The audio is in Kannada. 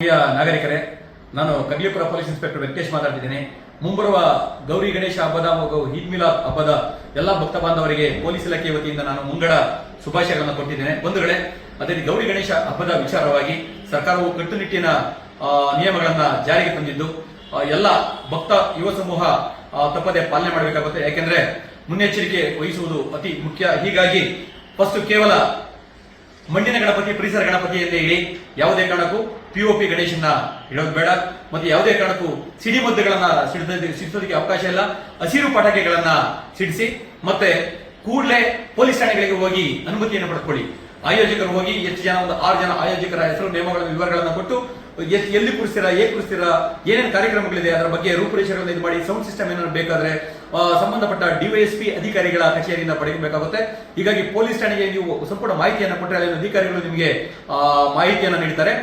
ನಾಗರಿಕರೇ, ನಾನು ಕಗ್ಲಿಪುರ ಪೊಲೀಸ್ ಇನ್ಸ್ಪೆಕ್ಟರ್ ವೆಂಕಟೇಶ್ ಮಾತಾಡ್ತಿದ್ದೇನೆ. ಮುಂಬರುವ ಗೌರಿ ಗಣೇಶ ಹಬ್ಬದ ಹಾಗೂ ಈದ್ ಮಿಲಾದ್ ಹಬ್ಬದ ಎಲ್ಲ ಭಕ್ತ ಬಾಂಧವರಿಗೆ ಪೊಲೀಸ್ ಇಲಾಖೆ ವತಿಯಿಂದ ನಾನು ಮುಂಗಡ ಶುಭಾಶಯಗಳನ್ನು ಕೊಟ್ಟಿದ್ದೇನೆ. ಬಂಧುಗಳೇ, ಅದೇ ರೀತಿ ಗೌರಿ ಗಣೇಶ ಹಬ್ಬದ ವಿಚಾರವಾಗಿ ಸರ್ಕಾರವು ಕಟ್ಟುನಿಟ್ಟಿನ ನಿಯಮಗಳನ್ನು ಜಾರಿಗೆ ತಂದಿದ್ದು ಎಲ್ಲ ಭಕ್ತ ಯುವ ಸಮೂಹ ತಪ್ಪದೆ ಪಾಲನೆ ಮಾಡಬೇಕಾಗುತ್ತೆ. ಯಾಕೆಂದ್ರೆ ಮುನ್ನೆಚ್ಚರಿಕೆ ವಹಿಸುವುದು ಅತಿ ಮುಖ್ಯ. ಹೀಗಾಗಿ ಫಸ್ಟ್ ಕೇವಲ ಮಣ್ಣಿನ ಗಣಪತಿ, ಪರಿಸರ ಗಣಪತಿಯಲ್ಲೇ ಇಡಿ ಯಾವುದೇ ಕಾರಣಕ್ಕೂ ಪಿ ಒ ಪಿ ಗಣೇಶನ್ನ ಇಡೋದು ಬೇಡ. ಮತ್ತೆ ಯಾವುದೇ ಕಾರಣಕ್ಕೂ ಸಿಡಿಮದ್ದುಗಳನ್ನ ಸಿಡಿಸೋದಕ್ಕೆ ಅವಕಾಶ ಇಲ್ಲ. ಹಸಿರು ಪಟಾಕಿಗಳನ್ನ ಸಿಡಿಸಿ. ಮತ್ತೆ ಕೂಡಲೇ ಪೊಲೀಸ್ ಠಾಣೆಗಳಿಗೆ ಹೋಗಿ ಅನುಮತಿಯನ್ನು ಪಡೆದುಕೊಳ್ಳಿ ಆಯೋಜಕರು ಹೋಗಿ ಎಷ್ಟು ಜನ ಒಂದು ಆರು ಜನ ಆಯೋಜಕರ ಹೆಸರು ನಿಯಮಗಳ ವಿವರಗಳನ್ನು ಕೊಟ್ಟು ಎಲ್ಲಿ ಕೂರಿಸ್ತೀರಾ, ಹೇಗೆ ಕೂರಿಸ್ತೀರಾ, ಏನೇನು ಕಾರ್ಯಕ್ರಮಗಳಿದೆ, ಅದರ ಬಗ್ಗೆ ರೂಪುರೇಷೆಗಳನ್ನು ಇದು ಮಾಡಿ, ಸೌಂಡ್ ಸಿಸ್ಟಮ್ ಏನಾದ್ರು ಬೇಕಾದ್ರೆ ಸಂಬಂಧಪಟ್ಟ ಡಿವೈಎಸ್ಪಿ ಅಧಿಕಾರಿಗಳ ಕಚೇರಿಯಿಂದ ಪಡೆಯಬೇಕಾಗುತ್ತೆ. ಹೀಗಾಗಿ ಪೊಲೀಸ್ ಠಾಣೆಗೆ ನೀವು ಸಂಪೂರ್ಣ ಮಾಹಿತಿಯನ್ನು ಕೊಟ್ಟರೆ ಅಲ್ಲಿನ ಅಧಿಕಾರಿಗಳು ನಿಮಗೆ ಮಾಹಿತಿಯನ್ನು ನೀಡ್ತಾರೆ.